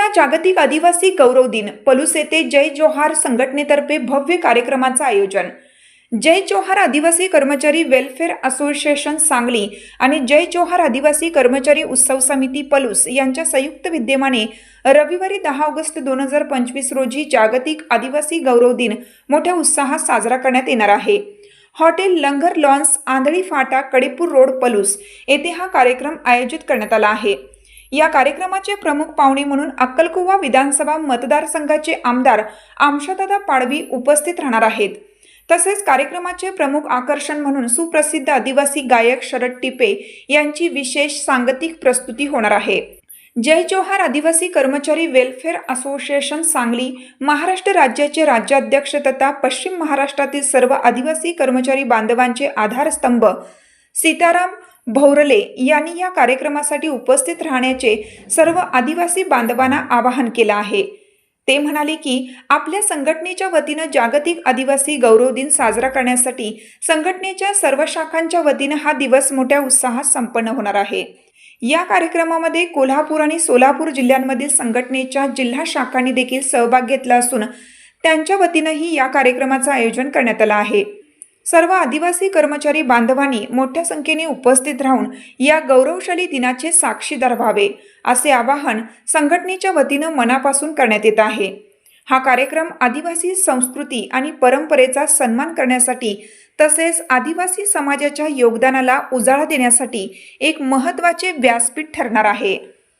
दहा जागतिक आदिवासी गौरव दिन पलूस येथे जय जोहार संघटनेतर्फे भव्य कार्यक्रमाचं आयोजन. जय जोहार आदिवासी कर्मचारी वेलफेअर असोसिएशन सांगली आणि जय जोहार आदिवासी कर्मचारी उत्सव समिती पलूस यांच्या संयुक्त विद्यमाने रविवारी दहा ऑगस्ट दोन हजार पंचवीस रोजी जागतिक आदिवासी गौरव दिन मोठ्या उत्साहात साजरा करण्यात येणार आहे. हॉटेल लंगर लॉन्स आंधळी फाटा कडेपूर रोड पलूस येथे हा कार्यक्रम आयोजित करण्यात आला आहे. या कार्यक्रमाचे प्रमुख पाहुणे म्हणून अक्कलकुवा विधानसभा मतदारसंघाचे आमदार आमशादादा पाडवी उपस्थित राहणार आहेत. तसेच कार्यक्रमाचे प्रमुख आकर्षण म्हणून सुप्रसिद्ध आदिवासी गायक शरद टिपे यांची विशेष सांगतिक प्रस्तुती होणार आहे. जय जोहार आदिवासी कर्मचारी वेलफेअर असोसिएशन सांगली महाराष्ट्र राज्याचे राज्याध्यक्ष तथा पश्चिम महाराष्ट्रातील सर्व आदिवासी कर्मचारी बांधवांचे आधारस्तंभ सीताराम भौरले यांनी या कार्यक्रमासाठी उपस्थित राहण्याचे सर्व आदिवासी बांधवांना आवाहन केलं आहे. ते म्हणाले की आपल्या संघटनेच्या वतीनं जागतिक आदिवासी गौरव दिन साजरा करण्यासाठी संघटनेच्या सर्व शाखांच्या वतीनं हा दिवस मोठ्या उत्साहात संपन्न होणार आहे. या कार्यक्रमामध्ये कोल्हापूर आणि सोलापूर जिल्ह्यांमधील संघटनेच्या जिल्हा शाखांनी देखील सहभाग घेतला असून त्यांच्या वतीनंही या कार्यक्रमाचं आयोजन करण्यात आलं आहे. सर्व आदिवासी कर्मचारी बांधवांनी मोठ्या संख्येने उपस्थित राहून या गौरवशाली दिनाचे साक्षीदार व्हावे असे आवाहन संघटनेच्या वतीनं मनापासून करण्यात येत आहे. हा कार्यक्रम आदिवासी संस्कृती आणि परंपरेचा सन्मान करण्यासाठी तसेच आदिवासी समाजाच्या योगदानाला उजाळा देण्यासाठी एक महत्त्वाचे व्यासपीठ ठरणार आहे.